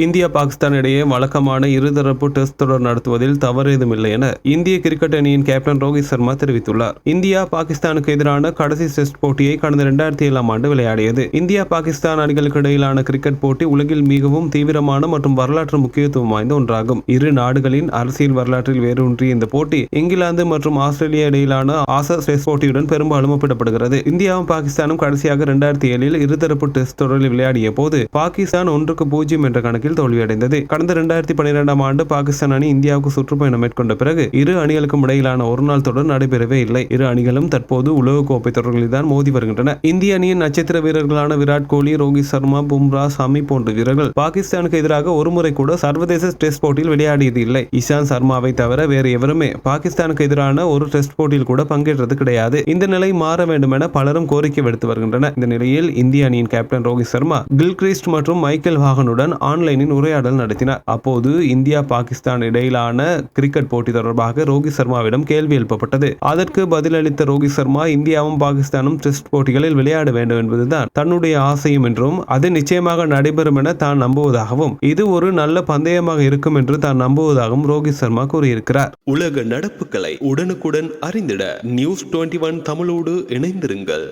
India Pakistan இடையே வழக்கமான இருதரப்பு டெஸ்ட் தொடர் நடத்துவதில் தவறு இல்லை என இந்திய கிரிக்கெட் அணியின் கேப்டன் ரோஹித் சர்மா தெரிவித்துள்ளார். இந்தியா பாகிஸ்தானுக்கு எதிரான கடைசி டெஸ்ட் போட்டியை கடந்த இரண்டாயிரத்தி ஏழாம் ஆண்டு விளையாடியது. இந்தியா பாகிஸ்தான் அணிகளுக்கு இடையிலான கிரிக்கெட் போட்டி உலகில் மிகவும் தீவிரமான மற்றும் வரலாற்று முக்கியத்துவம் வாய்ந்த ஒன்றாகும். இரு நாடுகளின் அரசியல் வரலாற்றில் வேரூன்றிய இந்த போட்டி இங்கிலாந்து மற்றும் ஆஸ்திரேலியா இடையிலான ஆசர் டெஸ்ட் போட்டியுடன் பெரும்பாலும் ஒப்பிடப்படுகிறது. இந்தியாவும் பாகிஸ்தானும் கடைசியாக இரண்டாயிரத்தி ஏழில் இருதரப்பு டெஸ்ட் தொடரில் விளையாடிய போது பாகிஸ்தான் ஒன்றுக்கு பூஜ்ஜியம் என்ற கணக்கில் தோல்வியடைந்தது. கடந்த இரண்டாயிரத்தி பன்னிரெண்டாம் ஆண்டு பாகிஸ்தான் அணி இந்தியாவுக்கு சுற்றுப்பயணம் மேற்கொண்ட பிறகு இரு அணிகளுக்கும் இடையிலான ஒருநாள் தொடர் நடைபெறவே இல்லை. இரு அணிகளும் தற்போது உலகக்கோப்பை தொடர்களில் தான் மோதி வருகின்றன. இந்திய அணியின் நட்சத்திர வீரர்களான விராட் கோலி ரோஹித் சர்மா பும்ரா சாமி போன்ற வீரர்கள் பாகிஸ்தானுக்கு எதிராக ஒருமுறை கூட சர்வதேச டெஸ்ட் போட்டியில் விளையாடியது இல்லை. இஷாந்த் சர்மாவை தவிர வேறு எவருமே பாகிஸ்தானுக்கு எதிரான ஒரு டெஸ்ட் போட்டியில் கூட பங்கேற்றது கிடையாது. இந்த நிலை மாற வேண்டும் என பலரும் கோரிக்கை விடுத்து வருகின்றனர். இந்த நிலையில் இந்திய அணியின் கேப்டன் ரோஹித் சர்மா கில்கிரிஸ்ட் மற்றும் மைக்கேல் வாகனுடன் ஆன்லைன் ஆன்லைனில் உரையாடல் நடத்தினார். அப்போது இந்தியா பாகிஸ்தான் இடையிலான கிரிக்கெட் போட்டி தொடர்பாக ரோஹித் சர்மாவிடம் கேள்வி எழுப்பப்பட்டது. அதற்கு பதிலளித்த ரோஹித் சர்மா இந்தியாவும் பாகிஸ்தானும் டெஸ்ட் போட்டிகளில் விளையாட வேண்டும் என்பதுதான் தன்னுடைய ஆசையும் என்றும் அது நிச்சயமாக நடைபெறும் என தான் நம்புவதாகவும் இது ஒரு நல்ல பந்தயமாக இருக்கும் என்று தான் நம்புவதாகவும் ரோஹித் சர்மா கூறியிருக்கிறார். உலக நடப்புகளை உடனுக்குடன் அறிந்திட நியூஸ் டுவெண்ட்டி ஒன் தமிழோடு இணைந்திருங்கள்.